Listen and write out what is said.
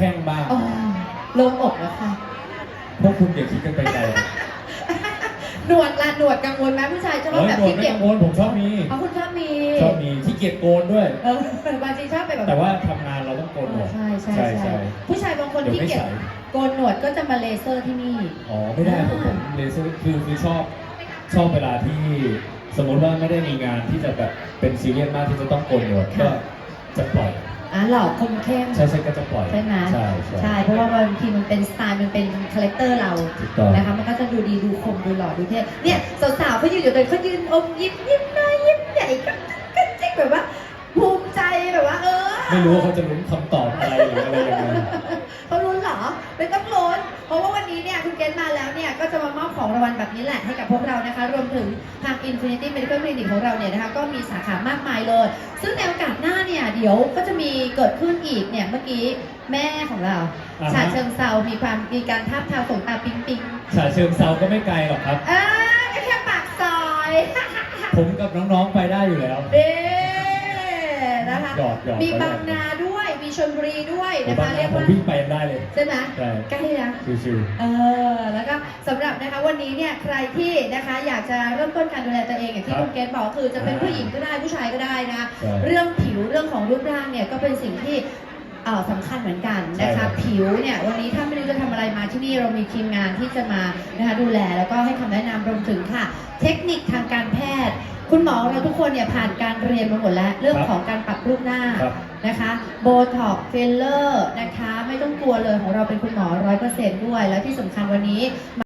แข้งบ้างอ๋อโลงอกแล้วค่ะ พวกคุณอย่าคิดกันไปไกลหนวดละหนวดกังวลไหมผู้ชายชอบเฮ้ยแบบโกนที่ไม่เก็บกังวลผมชอบมีเอาคุณชอบมีชอบมีที่เกียจโกนด้วย เออบางทีชอบไปแบบ แต่ว่าทำงานเราต้องโกนหมดใช่ใช่ใช่ใช่ใช่ผู้ชายบางคนเดี๋ยวที่ไม่เก็บใส่โกนหนวดก็จะมาเลเซอร์ที่นี่ อ๋อไม่ได้ผมผมเลเซอร์คือคือชอบชอบเวลาที่สมมุติว่าไม่ได้มีงานที่จะแบบเป็นซีเรียสมากที่จะต้องโกนหนวดก็จะปล่อย อะหล่อคมเข้มใช่ใช่ก็จะปล่อยใช่ไหมใช่ใช่ใช่เพราะว่าบางทีมันเป็นสไตล์มันเป็นคาแรคเตอร์เราถูกต้องนะคะมันก็จะดูดีดูคมดูหล่อดูเท่เนี่ยสาวๆเขายืนอยู่ตรงเขายืนอมยิ้มยิ้มน้อยยิ้มใหญ่ก็ก็จิ๊กแบบว่าภูมิใจแบบว่า เออ ไม่รู้ว่าเขาจะลุ้นคำตอบอะไรหรืออะไรยังไงเขาลุ้นเหรอไม่ต้องลุ้นเพราะว่าวันนี้เนี่ยคุณเกณฑ์มาแล้วเนี่ยก็จะมามอบของรางวัลแบบนี้แหละให้กับพวกเรานะคะ รวมถึงทาง Infinity Medical Clinic ของเราเนี่ยนะคะก็มีสาขามากมายเลย ซึ่งในโอกาสหน้า เนี่ยเดี๋ยวก็จะมีเกิดขึ้นอีกเนี่ยเมื่อกี้แม่ของเราอ่าฮะ ฉาเชิงเซามีความมีการทับทาวขนตาปิ๊งปิ๊งฉาเชิงเซาก็ไม่ไกลหรอกครับ อ่าก็แค่ปากซอยผมกับน้องๆไปได้อยู่แล้ว เด้นะคะหยอดหยอด มีไว้บางนาด้วยมีชลบุรีด้วยผมนะบ้าคะนเรียกผมว่าวิ่งไปยังได้เลย ใช่ไหมใช่ ใกล้นะ ชิวเออแล้วก็สำหรับนะคะวันนี้เนี่ยใครที่นะคะอยากจะเริ่มต้นการดูแลตัวเองอย่างที่คุณเกณฑ์บอกคือจะเป็นผู้หญิงก็ได้ผู้ชายก็ได้นะ ๆใช่ เรื่องผิว เรื่องของรูปร่างเนี่ยก็เป็นสิ่งที่เอ่อสำคัญเหมือนกันนะใช่ครัคะบ ผิวเนี่ยวันนี้ถ้าไม่รู้จะทำอะไรมาที่นี่เรามีทีมงานที่จะมานะคะดูแลแล้วก็ให้คำแนะนำรวมถึงค่ะ เทคนิคทางการแพทย์ คุณหมอเราทุกคนเนี่ยผ่านการเรียนมาหมดแล้วเรื่องของการปรับรูปหน้า ครับ นะคะโบท็อกฟิลเลอร์นะคะ ไม่ต้องกลัวเลยของเราเป็นคุณหมอร้อยเปอร์เซ็นต์ด้วย แล้วที่สำคัญวันนี้